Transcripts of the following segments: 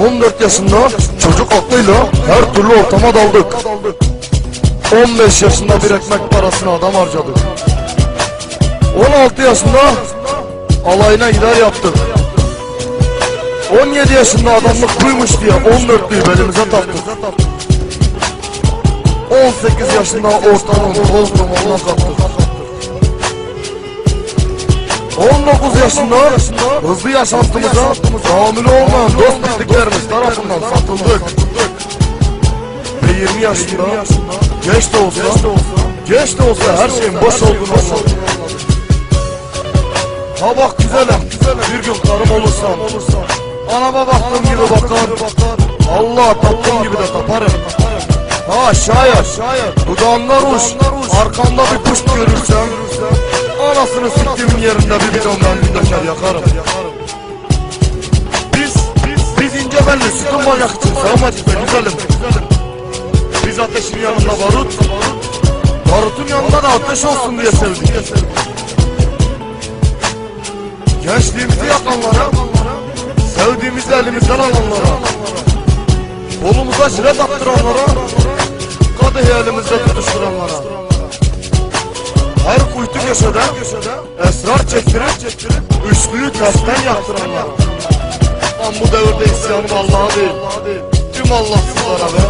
14 yaşında çocuk aklıyla her türlü ortama daldık. 15 yaşında bir ekmek parasını adam harcadık. 16 yaşında alayına gider yaptık. 17 yaşında adamlık buymuş diye 14'lüyü belimize taktık. 18 yaşında ortamın toz dumanına kattık. 19 yaşında hızlı yaşantımıza tahammülü olmayan dost bildiklerimiz tarafından satıldık. Ve 20 yaşında geç de olsa, geç de olsa her şeyin boş olduğunu anladık. Ha bak güzelim, bir gün karım olursam, anama baktığım gibi bakar, Allah taptığım gibi de taparım. Ha şayet, dudağında ruj, arkamda bir kuş görürsem, anasını siktiğimin yerinde bir bidon benzin döker yakarım. Biz, biz, ince belli sütun manyak için sığamadık be güzelim. Biz ateşin yanında barut, barutun yanında da ateş olsun diye sevdik. Gençliğimizi yakanlara, sevdiğimizi elimizden alanlara, kolumuza jilet attıranlara, kadehi elimizde tutuşturanlara. Köşede esrar çektirip üçlüyü tersten yaktıranlara. Lan bu devirde isyanım Allah'a değil, tüm Allahsızlara be.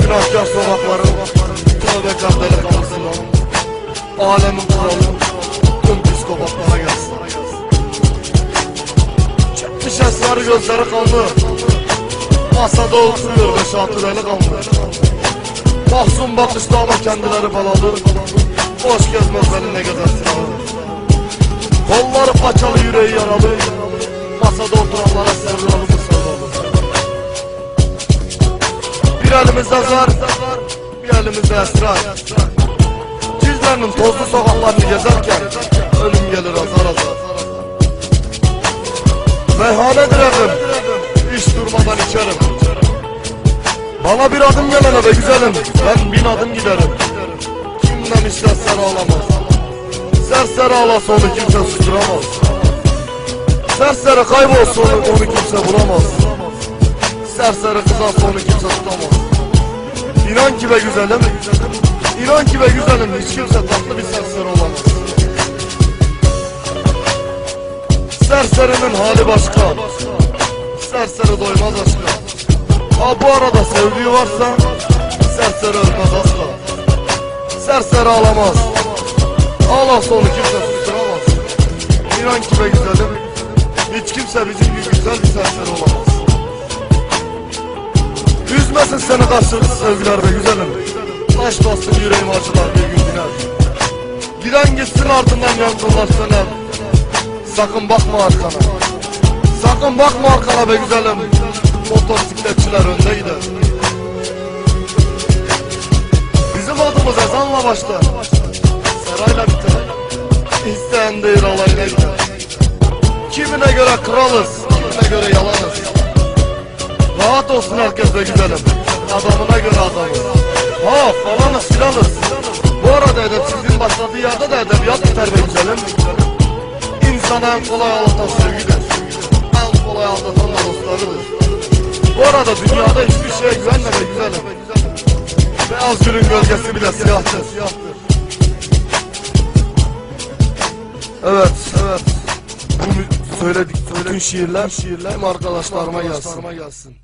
Günahkar sokakların, tövbe kandeli kalsın Alemin kralı, tüm psikopatlara gelsin. Çıkmış esrar gözleri kanlı, masada oturuyor beş altı delikanlı. Mahzun bakışlı ama kendileri balalı, boş gezmez beni ne abi. Kolları paçalı yüreği yaralı, masada oturanlara sevdalı mı sevdalı. Bir elimizde zar, bir elimizde esrar. Cizlerinin tozlu sokaklarını gezerken ölüm gelir azar azar. Meyhanedir evim, hiç durmadan içerim. Bana bir adım gelene be güzelim, ben bin adım giderim. Kim demiş serseri ağlamaz. Serseri ağlasa onu kimse susturamaz. Serseri kaybolsa onu, onu kimse bulamaz. Serseri kızarsa onu kimse tutamaz. İnan ki be güzelim, inan ki be güzelim hiç kimse tatlı bir serseri olamaz. Serserinin hali başka, serseri doymaz aşka. Ha bu arada sevdiği varsa, serseri ölmez asla. Serseri ağlamaz, ağlarsa onu kimse susturamaz. İnan ki be güzelim, hiç kimse bizim gibi güzel bir serseri olamaz. Üzmesin seni karşılıklı sevgiler be güzelim. Taş bastın yüreğim acılar bir gün diner. Giden gitsin ardından yangınlar söner. Sakın bakma arkana. Sakın bakma arkana be güzelim. Motosikletçiler önde gider ezanla başlar Serayla biter İsteyen değil alayla gider Kimine göre kralız Kimine göre yalanız. Rahat olsun herkes güzelim. Adamına göre adamız. Ha falanız filanız. Bu arada edepsizliğin başladığı yerde de edebiyat biter be güzelim. En kolay aldatan sevgidir. En kolay aldatan da dostlarıdır. Bu arada dünyada hiçbir şeye güvenme güzelim Beyaz gülün gölgesi bile siyahtır Evet, evet. Bu mü- söyledik, bütün şiirler, şiirler arkadaşlarıma gelsin.